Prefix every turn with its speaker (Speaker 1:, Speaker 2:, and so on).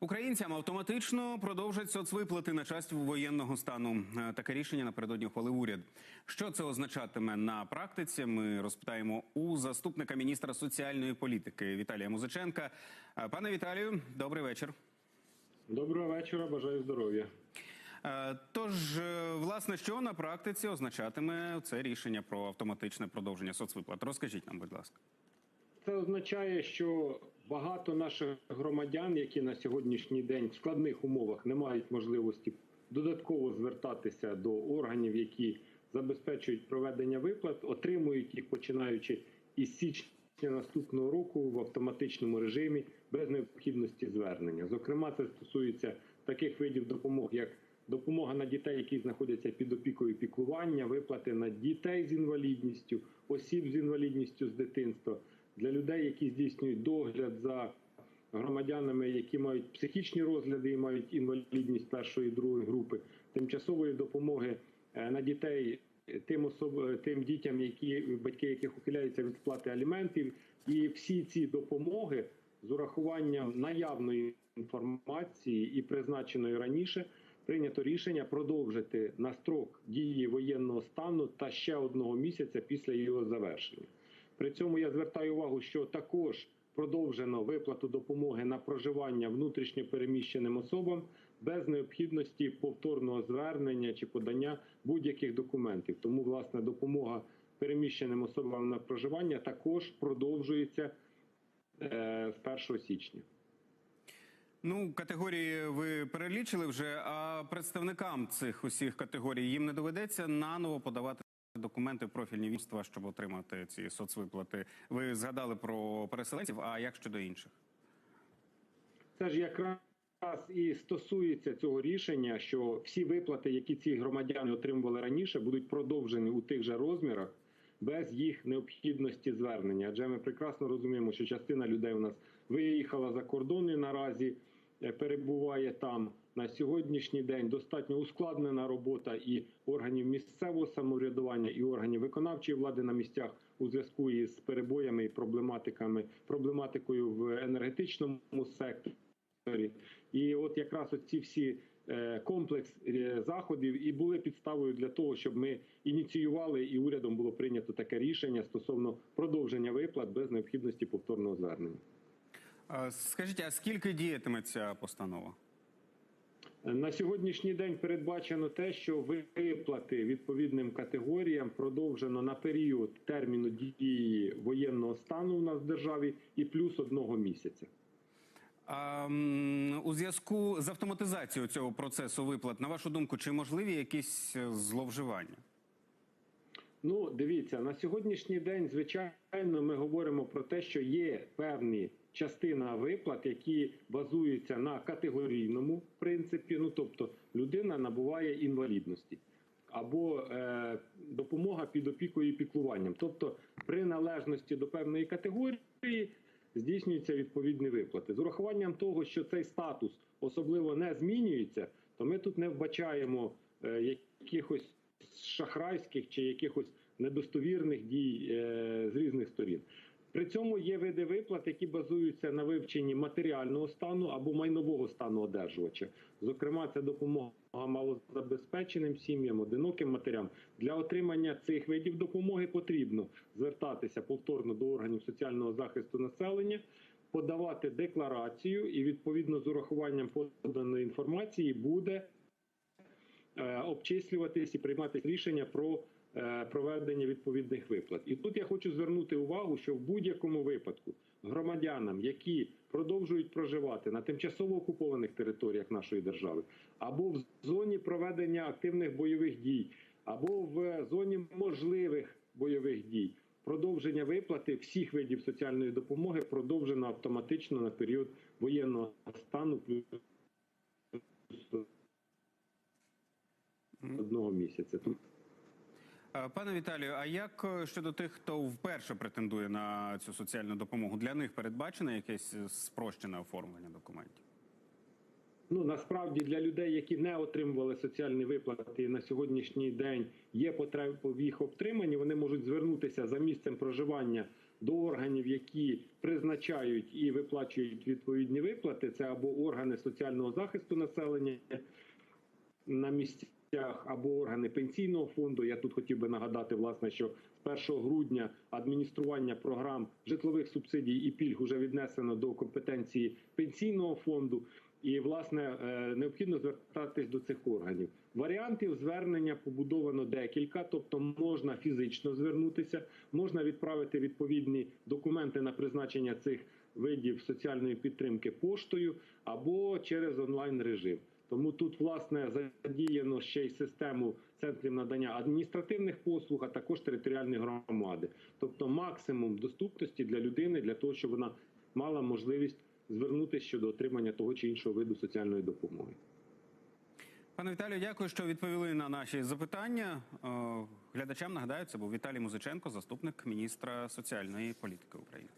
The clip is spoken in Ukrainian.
Speaker 1: Українцям автоматично продовжать соцвиплати на час воєнного стану. Е, Таке рішення напередодні ухвалив уряд. Що це означатиме на практиці? Ми розпитаємо у заступника міністра соціальної політики Віталія Музиченка. Е, Пане Віталію, добрий вечір.
Speaker 2: Доброго вечора, бажаю здоров'я.
Speaker 1: Е, Тож, власне, що на практиці означатиме це рішення про автоматичне продовження соцвиплат? Розкажіть нам, будь ласка.
Speaker 2: Це означає, що багато наших громадян, які на сьогоднішній день в складних умовах не мають можливості додатково звертатися до органів, які забезпечують проведення виплат, отримують їх починаючи із січня наступного року в автоматичному режимі без необхідності звернення. Зокрема, це стосується таких видів допомог, як допомога на дітей, які знаходяться під опікою піклування, виплати на дітей з інвалідністю, осіб з інвалідністю з дитинства, для людей, які здійснюють догляд за громадянами, які мають психічні розгляди і мають інвалідність першої і другої групи, тимчасової допомоги е, на дітей. Тим особ... тим дітям, які батьки яких ухиляються від сплати аліментів, і всі ці допомоги з урахуванням наявної інформації і призначеної раніше прийнято рішення продовжити на строк дії воєнного стану та ще одного місяця після його завершення. При цьому я звертаю увагу, що також продовжено виплату допомоги на проживання внутрішньо переміщеним особам без необхідності повторного звернення чи подання будь-яких документів. Тому власне допомога переміщеним особам на проживання також продовжується е, з 1 січня.
Speaker 1: Ну, категорії ви перелічили вже. А представникам цих усіх категорій їм не доведеться наново подавати документи профільні відомства, щоб отримати ці соцвиплати. Ви згадали про переселенців. А як щодо інших?
Speaker 2: Це ж якраз і стосується цього рішення, що всі виплати, які ці громадяни отримували раніше, будуть продовжені у тих же розмірах без їх необхідності звернення. Адже ми прекрасно розуміємо, що частина людей у нас виїхала за кордон і наразі перебуває там. На сьогоднішній день достатньо ускладнена робота і органів місцевого самоврядування, і органів виконавчої влади на місцях у зв'язку із перебоями і проблематиками проблематикою в енергетичному секторі. І от якраз ці всі е, комплекс е, заходів і були підставою для того, щоб ми ініціювали і урядом було прийнято таке рішення стосовно продовження виплат без необхідності повторного звернення.
Speaker 1: Скажіть, а скільки діятиме ця постанова?
Speaker 2: На сьогоднішній день передбачено те, що виплати відповідним категоріям продовжено на період терміну дії воєнного стану у нас в державі і плюс одного місяця.
Speaker 1: А, у зв'язку з автоматизацією цього процесу виплат, на вашу думку, чи можливі якісь е, зловживання?
Speaker 2: Ну, дивіться, на сьогоднішній день, звичайно, ми говоримо про те, що є певні частина виплат, які базуються на категорійному принципі. Ну тобто, людина набуває інвалідності або е, допомога під опікою і піклуванням. Тобто, при належності до певної категорії здійснюються відповідні виплати з урахуванням того, що цей статус особливо не змінюється, то ми тут не вбачаємо е, якихось шахрайських чи якихось недостовірних дій е, з різних сторін. При цьому є види виплат, які базуються на вивченні матеріального стану або майнового стану одержувача. Зокрема, це допомога малозабезпеченим сім'ям, одиноким матерям. Для отримання цих видів допомоги потрібно звертатися повторно до органів соціального захисту населення, подавати декларацію, і відповідно з урахуванням поданої інформації буде обчислюватись і прийматись рішення про е, проведення відповідних виплат. І тут я хочу звернути увагу, що в будь-якому випадку громадянам, які продовжують проживати на тимчасово окупованих територіях нашої держави, або в зоні проведення активних бойових дій, або в зоні можливих бойових дій. Продовження виплати всіх видів соціальної допомоги продовжено автоматично на період воєнного стану плюс одного місяця.
Speaker 1: Е, Пане Віталію, а як е, щодо тих, хто вперше претендує на цю соціальну допомогу? Для них передбачене якесь е, спрощене оформлення документів?
Speaker 2: Ну насправді для людей, які не отримували соціальні виплати на сьогоднішній день є потреба в їх отриманні, вони можуть звернутися за місцем проживання до органів, які призначають і виплачують відповідні виплати. Це або органи соціального захисту населення на місцях, або органи пенсійного фонду. Я тут хотів би нагадати, власне, що з 1 грудня адміністрування програм житлових субсидій і пільг вже віднесено до компетенції пенсійного фонду. І власне е, необхідно звертатись до цих органів. Варіантів звернення побудовано декілька, тобто можна фізично звернутися, можна відправити відповідні документи на призначення цих видів соціальної підтримки поштою або через онлайн режим. Тому тут власне задіяно ще й систему центрів надання адміністративних послуг, а також територіальні громади, тобто максимум доступності для людини для того, щоб вона мала можливість звернутися щодо отримання того чи іншого виду соціальної допомоги.
Speaker 1: Пане Віталію, дякую, що відповіли на наші запитання. Глядачам нагадаю, це був Віталій Музиченко, заступник міністра соціальної політики України.